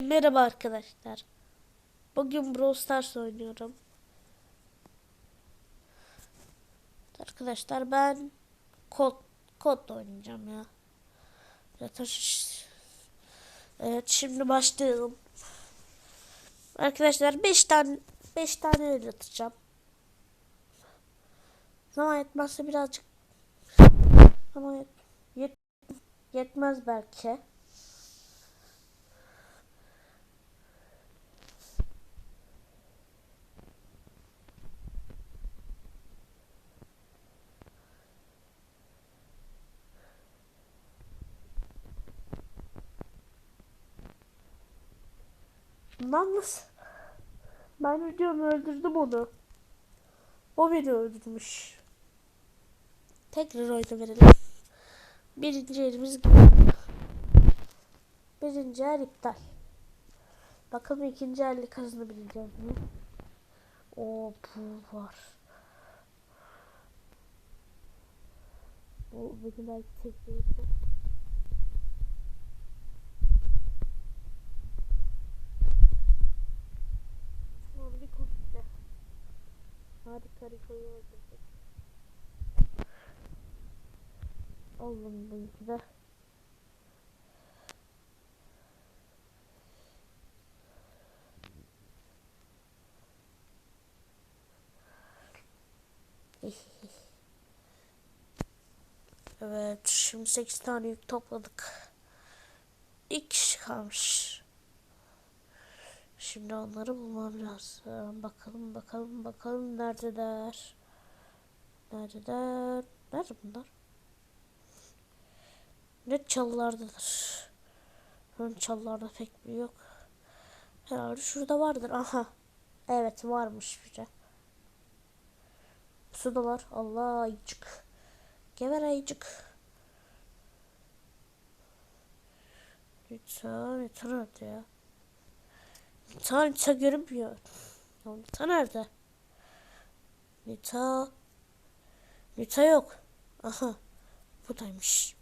Merhaba arkadaşlar. Bugün Brawl Stars oynuyorum. Arkadaşlar ben kod kodla oynayacağım ya. Zaten Evet şimdi başlayalım. Arkadaşlar 5 tane 5 tane el atacağım. Zaman yetmezse birazcık ama yet- yetmez belki. Nasıl? Ben videomu öldürdüm onu. O beni öldürmüş. Tekrar oyuna verelim. Birinci elimiz Birinci el iptal. Bakalım ikinci elle kazanabileceğiz mi? O bu var. Bu beni belki tekrar Tamam Rico gitti. Harika Rico'yu öldürdük. Oğlum bu iki de. Evet, şimdi 8 tane yük topladık. İlk kişi kalmış. Şimdi onları bulmam lazım. Bakalım bakalım bakalım neredeler? Neredeler? Nerede bunlar? Ne çalılardadır. Ön çalılarda pek bir yok. Herhalde şurada vardır. Aha. Evet varmış biri. Sudalar. Allah ayıcık. Geber ayıcık. Lütfen yeter artık ya. Nita görünmüyor. Nita nerede? Nita. Nita yok. Aha. Buradaymış.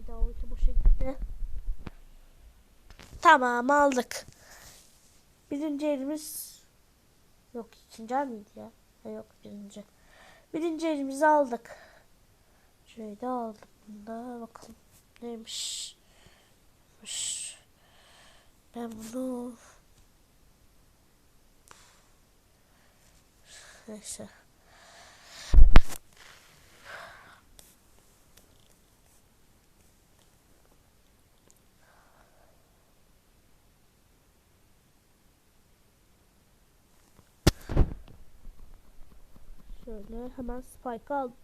Hayda ulti boşa gitti. Tamam aldık. Birinci elimiz yok ikinci el miydi ya? Ha, yok birinci. Birinci elimizi aldık. Şöyle de aldık bunda bakalım neymiş. Mış. Ben bunu neyse. Şöyle hemen Spike aldım.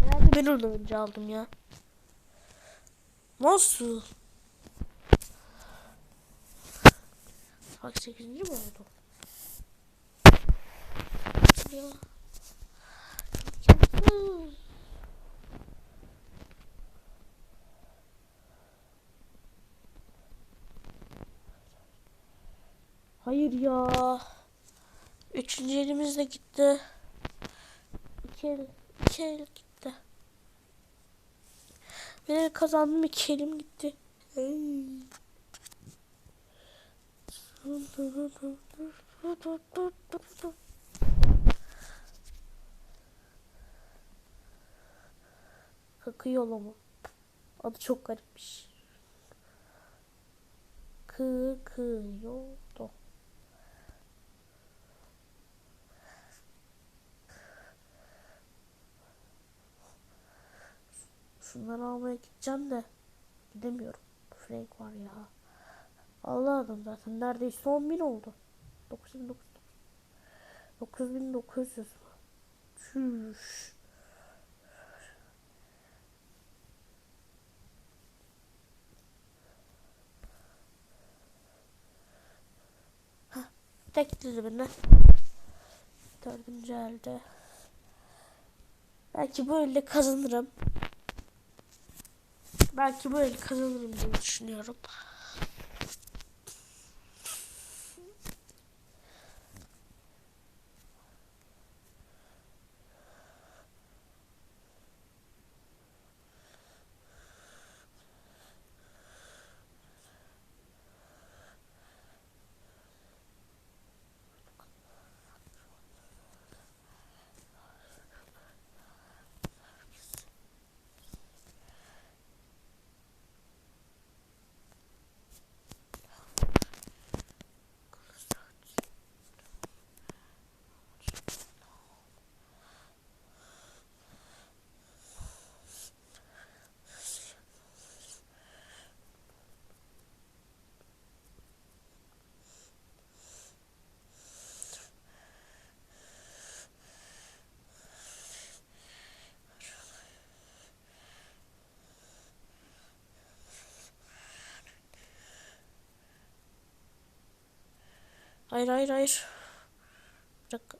Herhalde ben onu önce aldım ya. Nasıl? Spike 8. mi oldu? Hayır ya. Üçüncü elimiz de gitti. İki el, iki el gitti. Bir el kazandım iki elim gitti. Kakı yolu mu? Adı çok garipmiş. Kı kı yolu. Şunları almaya gideceğim de gidemiyorum. Frank var ya. Allah adam zaten neredeyse 10 bin oldu. 9900 9900 Çüş. Tek dilimine. Dördüncü elde. Belki böyle kazanırım. Belki böyle kazanırım diye düşünüyorum. Hayır hayır hayır. Dakika.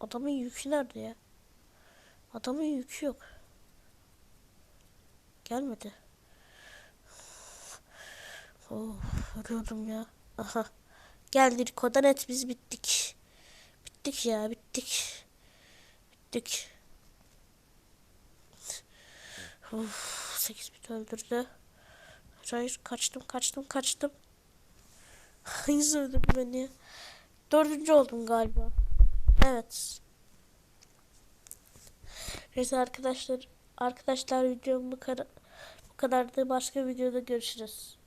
Adamın yükü nerede ya? Adamın yükü yok. Gelmedi. Oh, arıyordum ya. Aha. Geldi Riko'dan et biz bittik. Bittik ya bittik. Bittik. Of, 8 bit öldürdü. Hayır kaçtım kaçtım kaçtım. Öldürdü beni? Dördüncü oldum galiba. Evet. Neyse arkadaşlar. Arkadaşlar videom bu kadar. Bu kadardı. Başka videoda görüşürüz.